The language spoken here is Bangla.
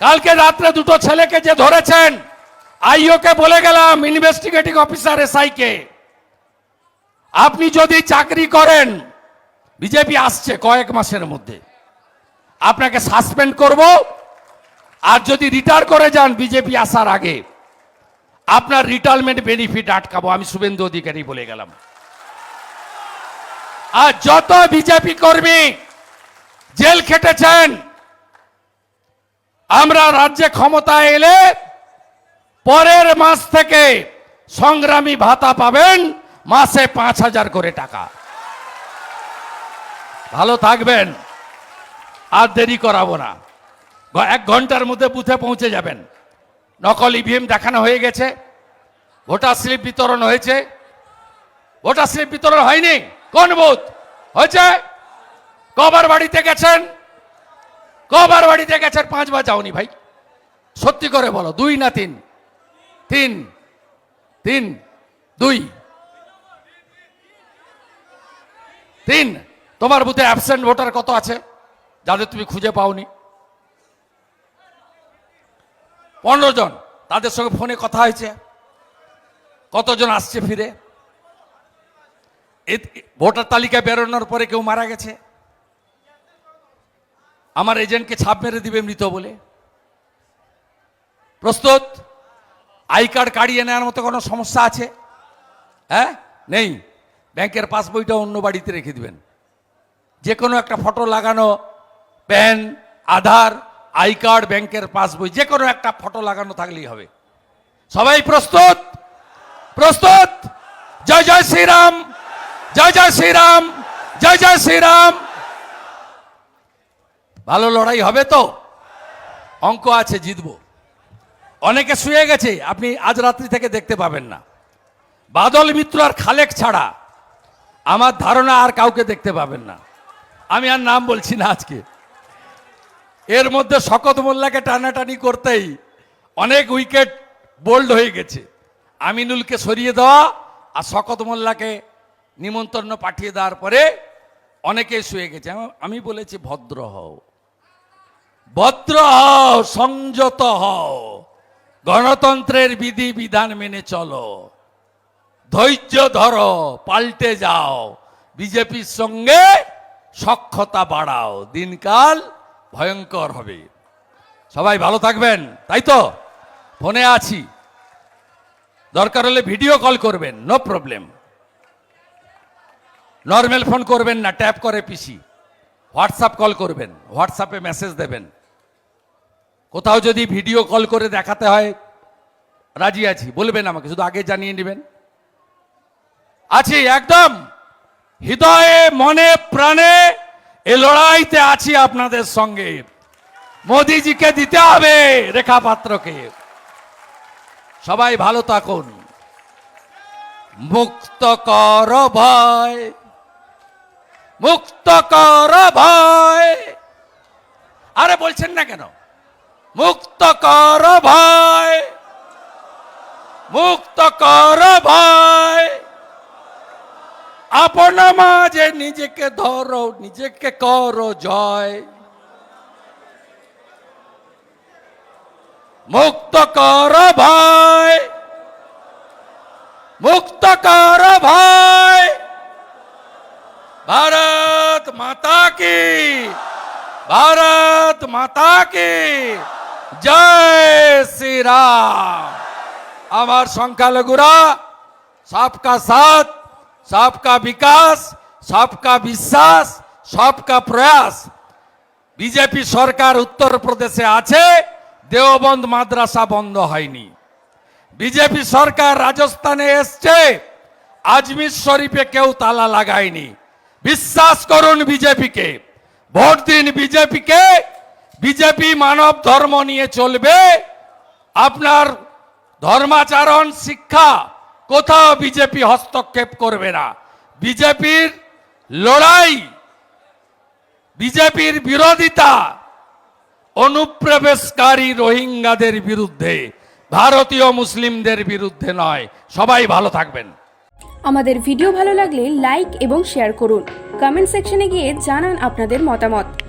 কালকে রাত্রে দুটো ছেলেকে যে ধরেছেন, আইওকে বলে গেলাম ইনভেস্টিগেটিং অফিসার এসআই কে আপনি যদি চাকরি করেন, বিজেপি আসছে কয়েক মাসের মধ্যে। আপনাকে সাসপেন্ড করব, আর যদি রিটায়ার করে যান, বিজেপি আসার আগে, আপনার রিটায়ারমেন্ট বেনিফিট আটকাবো, আমি শুভেন্দু অধিকারী বলে গেলাম। আর যত বিজেপি কর্মী জেল খেটেছেন আমরা রাজ্যে ক্ষমতায় এলে পরের মাস থেকে সংগ্রামী ভাতা পাবেন মাসে পাঁচ হাজার করে টাকা। ভালো থাকবেন, আর দেরি করাবো না। এক ঘণ্টার মধ্যে বুথে পৌঁছে যাবেন। নকল ইভিএম দেখানো হয়ে গেছে, ভোটার স্লিপ বিতরণ হয়েছে। ভোটার স্লিপ বিতরণ হয়নি? কোন বুথ? হয়েছে? কবার বাড়িতে গেছেন? কবার বাড়িতে গেছেন পাঁচবার যাওনি ভাই। সত্যি করে বলো, দুই না তিন? তিন। তিন। দুই। তিন। তোমার বুথে অ্যাবসেন্ট ভোটার কত আছে? যাদের তুমি খুঁজে পাওনি। পনেরো জন। তাদের সঙ্গে ফোনে কথা হয়েছে। কতজন আসছে ফিরে? ভোটার তালিকা বেরোনোর পরে কেউ মারা গেছে। আমার এজেন্টকে ছাপ মেরে দিবে মৃত বলে। প্রস্তুত? আই কার্ড কাড়িয়ে নেওয়ার মতো কোনো সমস্যা আছে? হ্যাঁ? নেই। ব্যাংকের পাসবইটা অন্য বাড়িতে রেখে দিবেন। যে কোনো একটা ফটো লাগানো, প্যান, আধার, আই কার্ড, ব্যাংকের পাসবই যে কোনো একটা ফটো লাগানো থাকলেই হবে। সবাই প্রস্তুত? প্রস্তুত? জয় জয় শ্রীরাম! জয় জয় শ্রীরাম! জয় জয় শ্রীরাম! ভালো লড়াই হবে তো? অঙ্ক আছে, জিতবো। অনেকে শুয়ে গেছে, আপনি আজ রাত্রি থেকে দেখতে পাবেন না। বাদল মিত্র আর খালেক ছাড়া আমার ধারণা আর কাউকে দেখতে পাবেন না। আমি আর নাম বলছি না আজকে। এর মধ্যে শকত মোল্লাকে টানাটানি করতেই অনেক উইকেট বোল্ড হয়ে গেছে। আমিনুলকে সরিয়ে দেওয়া আর শকত মোল্লাকে নিমন্ত্রণ পাঠিয়ে দেওয়ার পরে অনেকে শুয়ে গেছে। আমি বলেছি, ভদ্র হও। ভদ্র হও সংযত হও গণতন্ত্রের বিধি বিধান মেনে চলো। ধৈর্য ধরো, পাল্টে যাও। বিজেপির সঙ্গে সক্ষতা বাড়াও। দিনকাল ভয়ঙ্কর হবে। সবাই ভালো থাকবেন, তাই তো? ফোনে আছি। দরকার হলে ভিডিও কল করবেন, নো প্রবলেম। নর্মাল ফোন করবেন না, ট্যাপ করে পিসি। হোয়াটসঅ্যাপ কল করবেন, হোয়াটসঅ্যাপে মেসেজ দেবেন। কোথাও যদি ভিডিও কল করে দেখাতে হয়, রাজি আছি, বলবেন আমাকে, শুধু আগে জানিয়ে নেবেন। আছি, একদম। হৃদয়ে, মনে, প্রাণে এ লড়াইতে আছি আপনাদের সঙ্গে। মোদিজিকে দিতে হবে রেখা পাত্রকে। সবাই ভালো থাকুন। মুক্ত কর ভয়। মুক্ত কর ভয়। আরে বলছেন না কেন? মুক্ত কর ভাই। মুক্ত কর ভয় আপন মাঝে নিজেকে ধরো, নিজেকে করো জয়। মুক্ত কর ভাই। মুক্ত কর ভাই। ভারত মাতা কি? ভারত মাতা কি? জয় শ্রীরাম। আমার সংখ্যালঘুরা সবকা সাথ সবকা বিকাশ সবকা বিশ্বাস সবকা প্রয়াস। বিজেপি সরকার উত্তরপ্রদেশে আছে, দেওবন্দ মাদ্রাসা বন্ধ হয়নি। বিজেপি সরকার রাজস্থানে এসছে, আজমির শরীফে কেউ তালা লাগায়নি। বিশ্বাস করুন বিজেপিকে, ভোট দিন বিজেপিকে বিজেপি মানব ধর্ম নিয়ে চলবে। আপনার ধর্মাচরণ, শিক্ষা কোথাও বিজেপি হস্তক্ষেপ করবে না। বিজেপির লড়াই, বিজেপির বিরোধিতা অনুপ্রবেশকারী রোহিঙ্গাদের বিরুদ্ধে, ভারতীয় মুসলিমদের বিরুদ্ধে নয়। সবাই ভালো থাকবেন। আমাদের ভিডিও ভালো লাগলে লাইক এবং শেয়ার করুন। কমেন্ট সেকশনে গিয়ে জানান আপনাদের মতামত।